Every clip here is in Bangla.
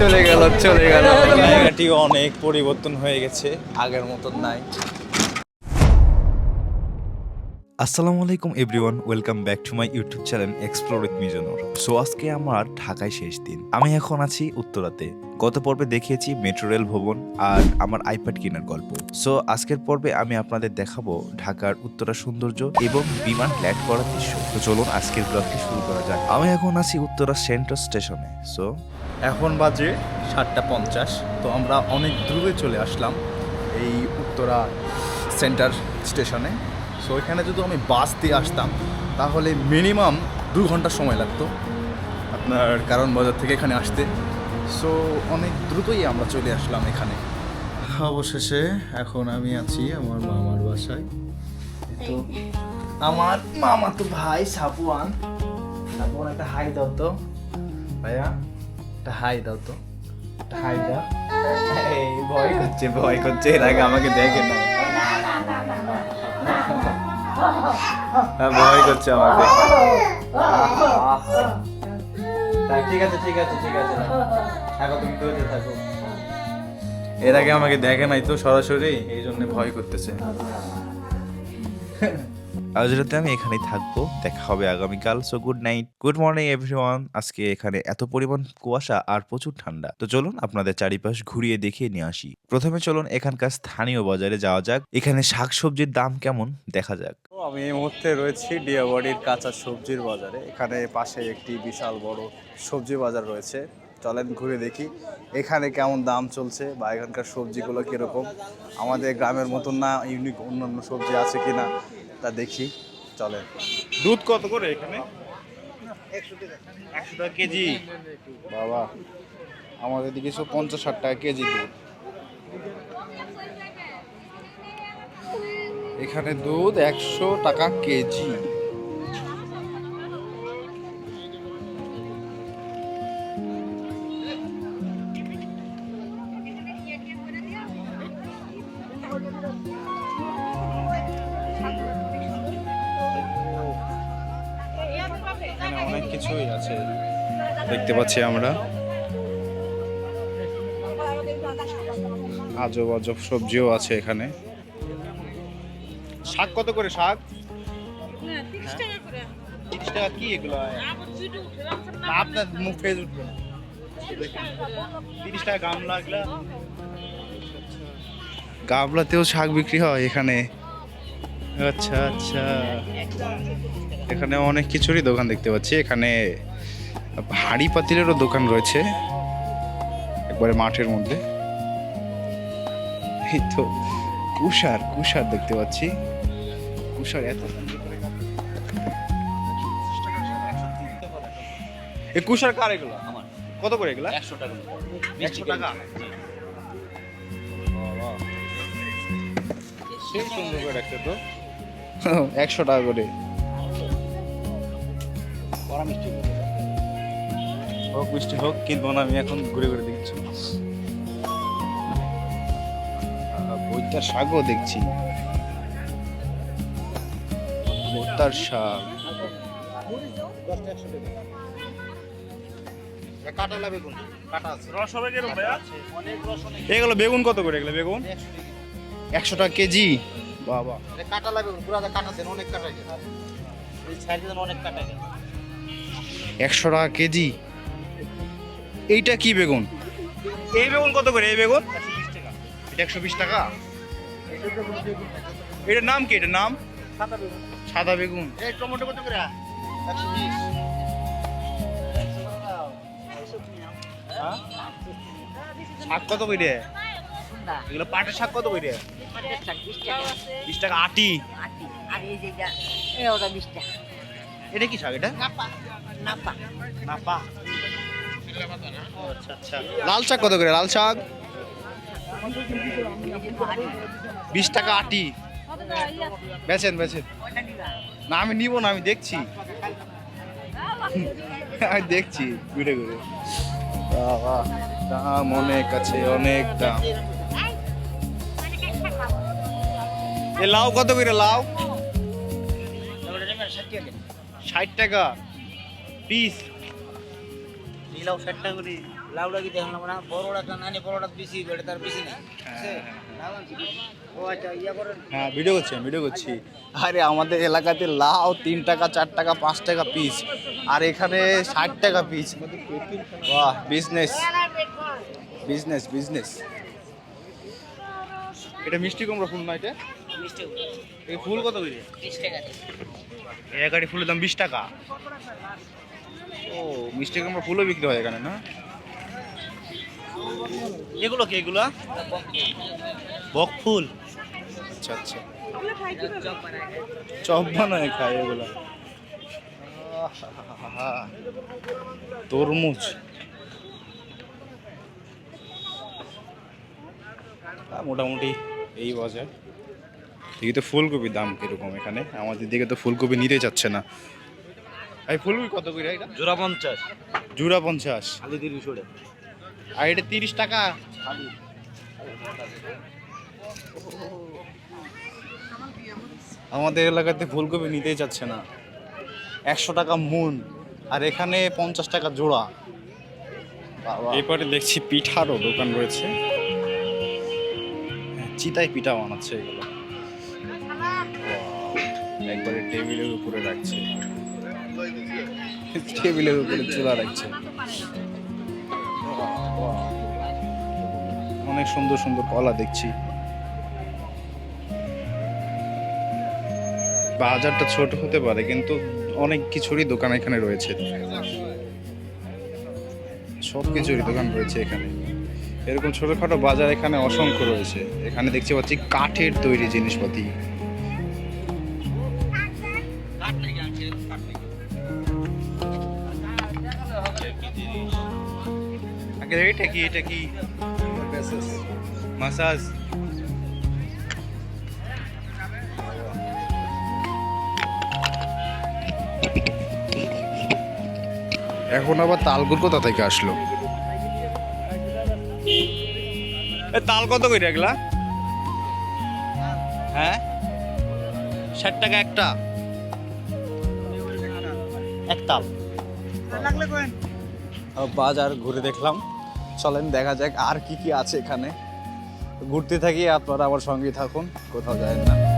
চলে গেল চলে গেল। জায়গাটি অনেক পরিবর্তন হয়ে গেছে আগের মতন নাই। আসসালামু আলাইকুম everyone, welcome back to my YouTube channel explore with Mizanur so আজকে আমার ঢাকায় শেষ দিন। আমি এখন আছি উত্তরাতে। গত পর্বে দেখিয়েছি মেট্রো রেল ভবন আর আমার আইপ্যাড কেনার গল্প। সো আজকের পর্বে আমি আপনাদের দেখাবো ঢাকার উত্তরা সৌন্দর্য এবং বিমান ল্যান্ড করার দৃশ্য। তো চলুন আজকের ব্লগটি শুরু করা যাক। আমি এখন আছি উত্তরা সেন্ট্রাল স্টেশনে। সো এখন বাজে সাতটা পঞ্চাশ। তো আমরা অনেক দূরে চলে আসলাম এই উত্তরা সেন্টার স্টেশনে। সো এখানে যদি আমি বাস দিয়ে আসতাম, তাহলে মিনিমাম দু ঘণ্টা সময় লাগতো আপনার কারণ বাজার থেকে এখানে আসতে। সো অনেক দ্রুতই আমরা চলে আসলাম এখানে। অবশেষে এখন আমি আছি আমার মামার বাসায়। তো আমার মামা তো ভাই সাপুয়ান সাপুয়ান একটা হাই দাও তো। ভাইয়া, একটা হাই দাও তো। একটা হাই দাও। ভয় করছে ভয় করছে। এর আগে আমাকে দেখে না ভয় করছে আমাকে। ঠিক আছে ঠিক আছে ঠিক আছে। থাকো তুমি দৌড়ে থাকো। এর আগে আমাকে দেখে নাই তো সরাসরি এই জন্য ভয় করতেছে। আজ রাতে আমি এখানেই থাকব। দেখা হবে আগামীকাল। So good night good morning everyone আজকে এখানে এত পরিমাণ কুয়াশা আর প্রচুর ঠান্ডা। তো চলুন আপনাদের চারিপাশ ঘুরিয়ে দেখিয়ে নিয়ে আসি। প্রথমে চলুন এখানকার স্থানীয় বাজারে যাওয়া যাক। এখানে শাকসবজির দাম কেমন? দেখা যাক। আমি এই মুহূর্তে রয়েছি ডিয়াবাড়ির কাঁচা সবজির বাজারে। এখানে পাশে একটি বিশাল বড় সবজি বাজার রয়েছে। চলেন ঘুরে দেখি এখানে কেমন দাম চলছে বা এখানকার সবজিগুলো কীরকম। আমাদের গ্রামের মতন না, ইউনিক অন্যান্য সবজি আছে কিনা। তা দেখি চলে দুধ কত করে এখানে? একশো টাকা কেজি। বাবা আমাদের দিকে সব পঞ্চাশ ষাট টাকা কেজি দুধ। এখানে দুধ একশো টাকা কেজি। আছে দেখতে পাচ্ছি আমরা। আজব আজব সবজিও আছে এখানে। শাক কত করে শাক? তিরিশ টাকা কি এগুলো? আপনার মুখ ফেজ উঠবে না। তিরিশ টাকা গামলা এগুলা। গামলাতেও শাক বিক্রি হয় এখানে। আচ্ছা আচ্ছা। এখানে অনেক কিছুরই দোকান দেখতে পাচ্ছি। এখানে হাঁড়ি পাতিলেরও দোকান রয়েছে। একবারে মাঠের মধ্যে। এই তো কুষার কুষার দেখতে পাচ্ছি। কুষার এত এই কুষার কার এগুলো? আমার। কত করে এগুলো? একশো টাকা। একশো টাকা? সেই সুন্দর করে রাখছে তো। একশো টাকা করে। হোক মিষ্টি হোক কিনবো না আমি এখন ঘুরে ঘুরে দেখছি। বইটার শাকও দেখছি। ভুট্টার শাক। কাটা এগুলো বেগুন কত করে এগুলো বেগুন? একশো টাকা কেজি। বাবা। কাটালা বেগুন পুরা কাটা অনেক কাটা অনেক কাটা একশো টাকা কেজি। এইটা কি বেগুন? এই বেগুন কত করে? এই বেগুন? এটা একশো বিশ টাকা। এটার নাম কি? এটার নাম? সাদা বেগুন। সাদা বেগুন এই টমেটো কত করে? একশো বিশ। হ্যাঁ? শাক কত করে? এগুলো পাটের শাক কত করে? বিশ টাকা। আটি। আর এই যেটা এই ওটা বিশ টাকা। এটা কি শাক এটা? নাপা। নাপা। নাপা। লাল শাক কত করে? লাল শাক? বিশ টাকা আটি। বেছেন বেছেন না, আমি নিব না, আমি দেখছি। আমি দেখছি ঘুরে ঘুরে দাম অনেক আছে, অনেক দাম। এ লাউ কত করে, লাউ? ষাট টাকা। পিস। নীলাও ষাট টাকা করে লাউডা কি দেখলাম না বড়টা তো নানি বড়টা বেশি বেড়ে তার বেশি না ও আচ্ছা ইয়া করেন। হ্যাঁ ভিডিও করছি আমি ভিডিও করছি। আরে আমাদের এলাকাতে লাউ তিন টাকা চার টাকা পাঁচ টাকা পিস আর এখানে ষাট টাকা পিস বাহ বিজনেস বিজনেস বিজনেস এটা মিষ্টি কুমড়া ফুল না এটা? মিষ্টি এই ফুল কত করে? টাকা। এক গাড়ি ফুলের দাম বিশ টাকা। ও মিষ্টি কুমড়া ফুলও বিক্রি হয় এখানে না? এগুলো কি এগুলো? বক ফুল। আচ্ছা আচ্ছা। চপ বানায়। খায় এগুলো। তরমুজ। মোটামুটি এই বাজার। এদিকে তো ফুলকপির দাম কীরকম এখানে? আমাদের দিকে তো ফুলকপি নিতে চাচ্ছে না। এই ফুলকপি কত করে এটা? জোড়া পঞ্চাশ। জুড়া পঞ্চাশ। খালি তিরিশ ওটা আর এটা তিরিশ টাকা? আমাদের এলাকাতে ফুলকপি নিতেই চাচ্ছে না। একশো টাকা মুন আর এখানে পঞ্চাশ টাকা জোড়া। এরপরে দেখছি পিঠারও দোকান রয়েছে। হ্যাঁ, চিতাই পিঠা বানাচ্ছে এগুলো। একবারে টেবিলের উপরে রাখছে। টেবিলের উপরে চুলা রাখছে। অনেক সুন্দর সুন্দর কলা দেখছি। বাজারটা ছোট হতে পারে, কিন্তু অনেক কিছুরই দোকান এখানে রয়েছে। সব কিছুরই দোকান রয়েছে এখানে। এরকম ছোটখাটো বাজার এখানে অসংখ্য রয়েছে। এখানে দেখতে পাচ্ছি কাঠের তৈরি জিনিসপাতি। এটা কি এটা কি? মাসাজ এখন আবার তালগুর কোথা থেকে আসলো? এ তাল কত করে এগুলা? হ্যাঁ? ষাট টাকা একটা। এক তাল। বাজার ঘুরে দেখলাম। চলেন, দেখা যাক আর কি কি আছে এখানে। ঘুরতে থাকি আপনারা আমার সঙ্গে থাকুন, কোথাও যায় না।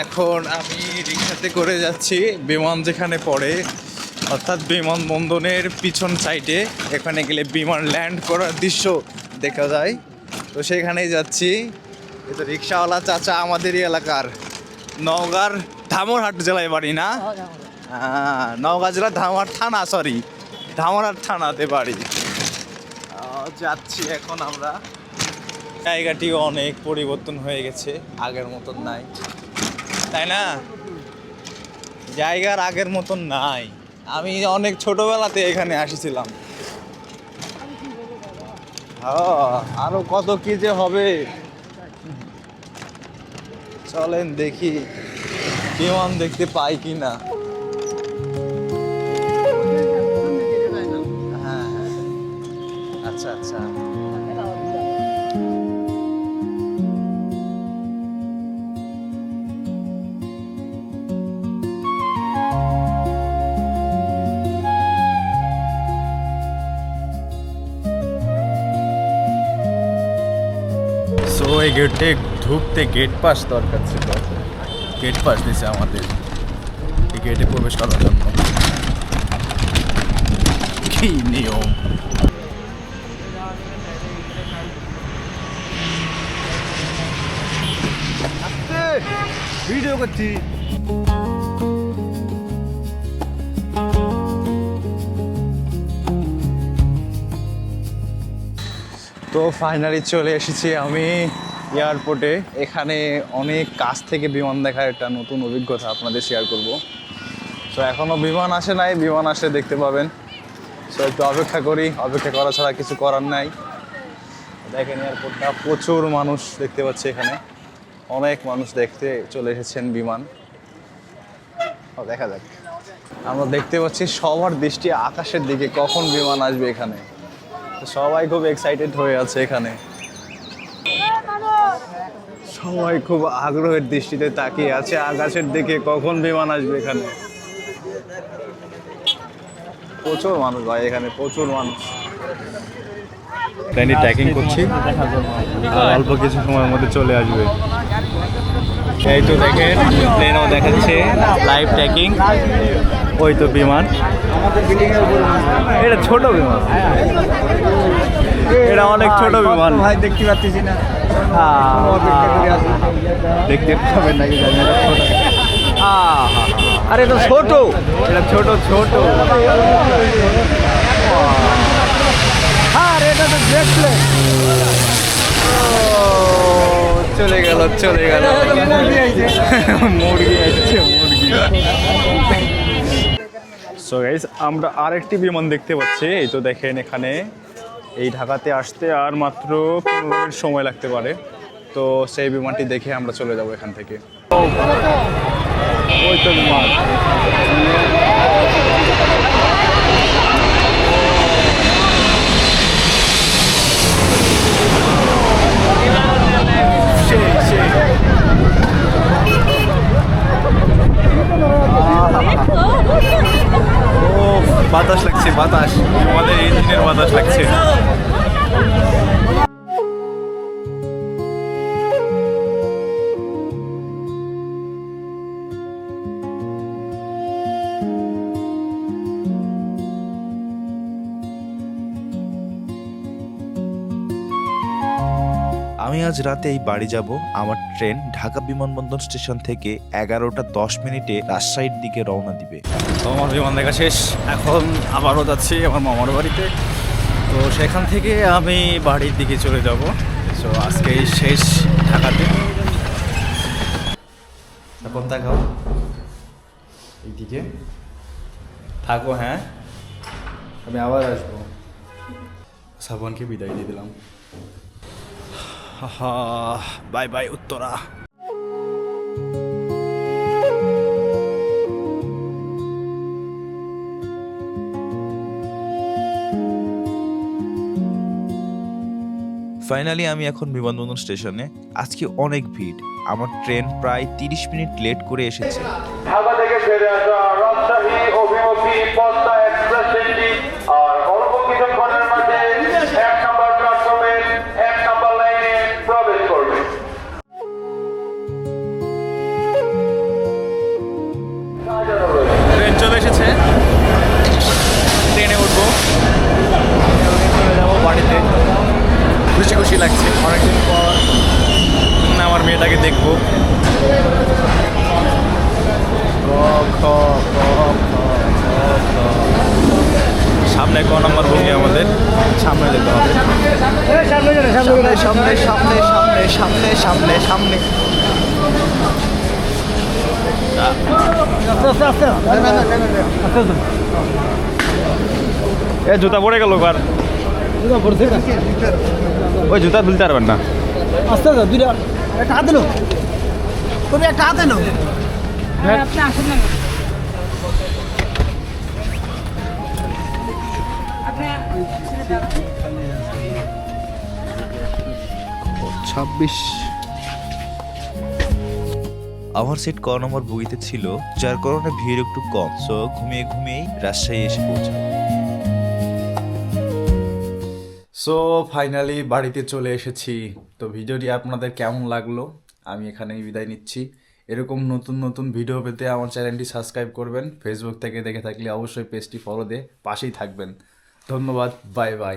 এখন আমি রিক্সাতে করে যাচ্ছি। বিমান যেখানে পড়ে, অর্থাৎ বিমানবন্দরের পিছন সাইডে, এখানে গেলে বিমান ল্যান্ড করার দৃশ্য দেখা যায়। তো সেখানেই যাচ্ছি। তো রিক্সাওয়ালা চাচা আমাদেরই এলাকার। নওগাঁর ধামরহাট জেলায় বাড়ি না? হ্যাঁ নওগাঁ জেলার ধামহাট থানা সরি ধামরহাট থানাতে বাড়ি। যাচ্ছি এখন আমরা। জায়গাটি অনেক পরিবর্তন হয়ে গেছে, আগের মতন নাই। তাই না? জায়গার আগের মতন নাই। আমি অনেক ছোটবেলাতে এখানে আসেছিলাম। আরও কত কি যে হবে। চলেন দেখি, বিমান দেখতে পাই কি না গেটে ঢুকতে গেট পাস দরকার ছিল। গেট পাস দিছে আমাদের। এই গেটে প্রবেশ করার জন্য। কি নিয়ম? ভিডিও করছি। তো ফাইনালি চলে এসেছি আমি। এয়ারপোর্টে। এখানে অনেক কাছ থেকে বিমান দেখার একটা নতুন অভিজ্ঞতা আপনাদের শেয়ার করব। তো এখনও বিমান আসে নাই, বিমান আসে দেখতে পাবেন। সো একটু অপেক্ষা করি, অপেক্ষা করা ছাড়া কিছু করার নাই। দেখেন এয়ারপোর্টটা প্রচুর মানুষ দেখতে পাচ্ছি এখানে। অনেক মানুষ দেখতে চলে এসেছেন বিমান। দেখা যাক। আমরা দেখতে পাচ্ছি সবার দৃষ্টি আকাশের দিকে, কখন বিমান আসবে এখানে। সবাই খুব এক্সাইটেড হয়ে আছে এখানে। সবাই খুব আগ্রহের দৃষ্টিতে তাকিয়ে আছে। আকাশের দিকে কখন বিমান আসবে এখানে? প্রচুর মানুষ ভাই এখানে প্রচুর মানুষ। ট্রেনটি ট্র্যাকিং করছি। অল্প কিছু সময়ের মধ্যে চলে আসবে। এই তো দেখেন ট্রেনও দেখাচ্ছে লাইভ ট্র্যাকিং ওই তো বিমান। এটা ছোট বিমান। এটা অনেক ছোট বিমান। ভাই দেখতে পাচ্ছি না। দেখতে পাবেন নাকি জানি না। আরে এটা ছোট। এটা ছোট ছোট। আরে এটা তো দেখলে। চলে গেল চলে গেল। মুরগি আসছে মুরগি সো গাইস আমরা আরেকটি বিমান দেখতে পাচ্ছি। এই তো দেখেন এখানে এই ঢাকাতে আসতে আর মাত্র পনেরো সময় লাগতে পারে তো সেই বিমানটি দেখে আমরা চলে যাব এখান থেকে ও বাতাস লাগছে বাতাস। আমাদের ইঞ্জিনের বাতাস লাগছে। আজ রাতেই বাড়ি যাব। আমার ট্রেন ঢাকা বিমানবন্দর স্টেশন থেকে এগারোটা দশ মিনিটে রাজশাহীর দিকে রওনা দিবে। আমার বিমান দেখা শেষ। এখন আবারও যাচ্ছি আমার মামার বাড়িতে। তো সেখান থেকে আমি বাড়ির দিকে চলে যাব। তো আজকে শেষ ঢাকাতে। এখন তাকাও এইদিকে। থাকো হ্যাঁ। আমি আবার আসব। শ্রাবণকে বিদায় দিয়ে দিলাম। Bye bye Uttara. ফাইনালি আমি এখন বিমানবন্দর স্টেশনে। আজকে অনেক ভিড়। আমার ট্রেন প্রায় তিরিশ মিনিট লেট করে এসেছে। ঢাকা থেকে ফিরে আসা রাজশাহী অভিমুখী পদ্মা এ জুতা পড়ে গেল কার ওই জুতা তুলতে পারবেন না। আস্তে আস্তে দুইটা একটা হাতে নো তুমি একটা হাতে নো। ছাব্বিশ আমার সিট ক নম্বর বগিতে ছিল, যার কারণে ভিড় একটু কম। সো ঘুমিয়ে ঘুমিয়েই রাজশাহী এসে পৌঁছায় সো ফাইনালি বাড়িতে চলে এসেছি। তো ভিডিওটি আপনাদের কেমন লাগল? আমি এখানেই বিদায় নিচ্ছি। এরকম নতুন নতুন ভিডিও পেতে আমার চ্যানেলটি সাবস্ক্রাইব করবেন। ফেসবুক থেকে দেখে থাকলে অবশ্যই পেজটি ফলো দিয়ে পাশেই থাকবেন। ধন্যবাদ বাই বাই